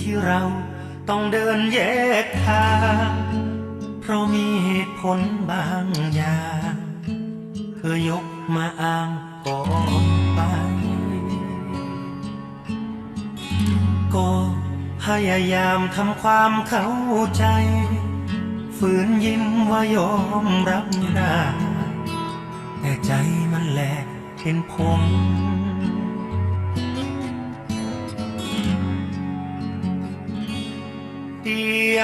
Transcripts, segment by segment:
ที่เราต้องเดินแยกทาง เพราะมีเหตุผลบางอย่างเธอยกมาอ้างก่อนไปก็พยายามทำความเข้าใจ ฝืนยิ้มว่ายอมรับได้แต่ใจมันแหลกเห็นผม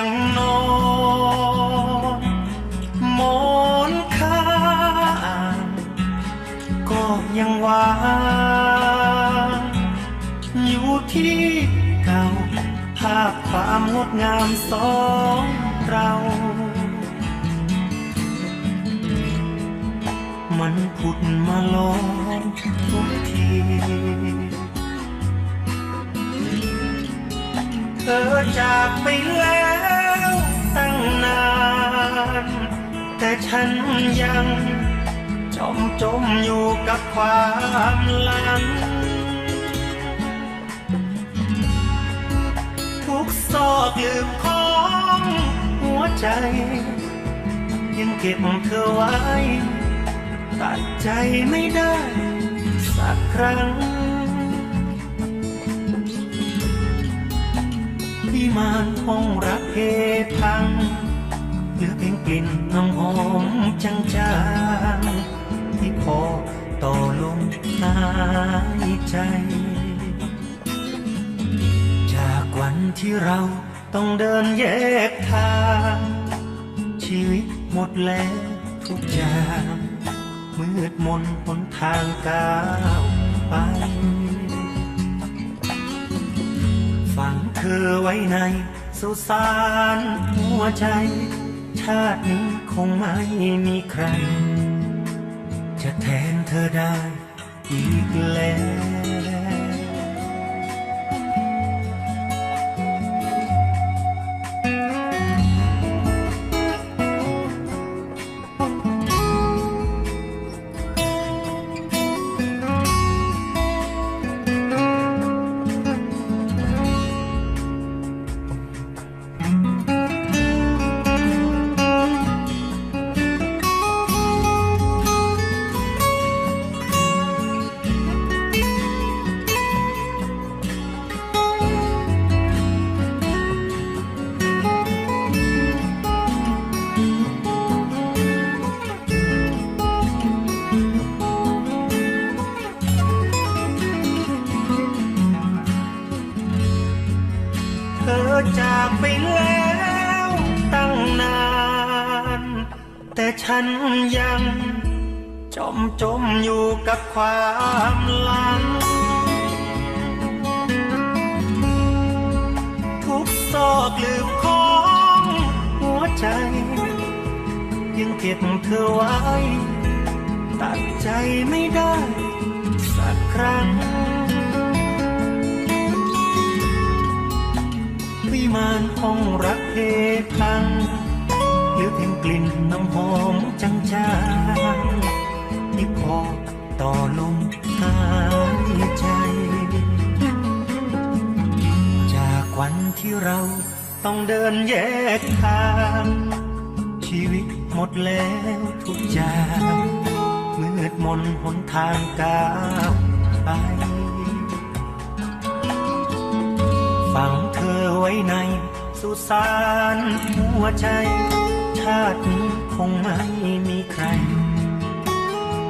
งนอนหมอนข้างก็ยังวางอยู่ที่เก่าภาพความงดงามสองเรามันผุดมาลองทุกที เธอจากไปแล้วตั้งนาน แต่ฉันยังจมจมอยู่กับความหลัง ทุกซอกลืมของหัวใจ ยังเก็บเธอไว้ ตัดใจไม่ได้สักครั้ง มานห้องรักเพพังเหลือเพียงกลิ่นน้ำหอมจังจางที่พอต่อลมหายใจ จากวันที่เราต้องเดินแยกทาง ชีวิตหมดแล้วทุกอย่างมืดมนหนทางก้าวไป ฝังเธอไว้ในสุสานหัวใจ ชาตินี้คงไม่มีใคร จะแทนเธอได้อีกแล้ว อจากไปแล้วตั้งนาน แต่ฉันยังจมจมอยู่กับความหลัง ทุกซอกลืมของหัวใจ ยังเก็บเธอไว้ ตัดใจไม่ได้สักครั้ง มานห้องรักเพพังเหลือเพียงกลิ่นน้ำหอมจางๆที่พอต่อลมหายใจ จากวันที่เราต้องเดินแยกทาง ชีวิตหมดแล้วทุกอย่างมืดมนหนทางก้าวไป ฝังเธอไว้ใน สุสานหัวใจ ชาตินี้คงไม่มีใคร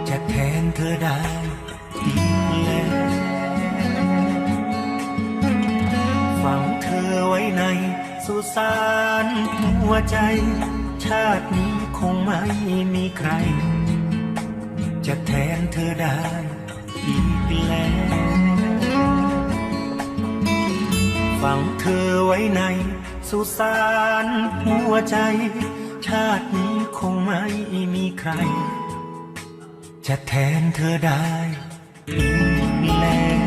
จะแทนเธอได้อีกแล้วฝังเธอไว้ใน สุสานหัวใจ ชาตินี้คงไม่มีใคร จะแทนเธอได้อีกแล้ว ฝังเธอไว้ใน สุสานหัวใจ ชาตินี้คงไม่มีใคร จะแทนเธอได้อีก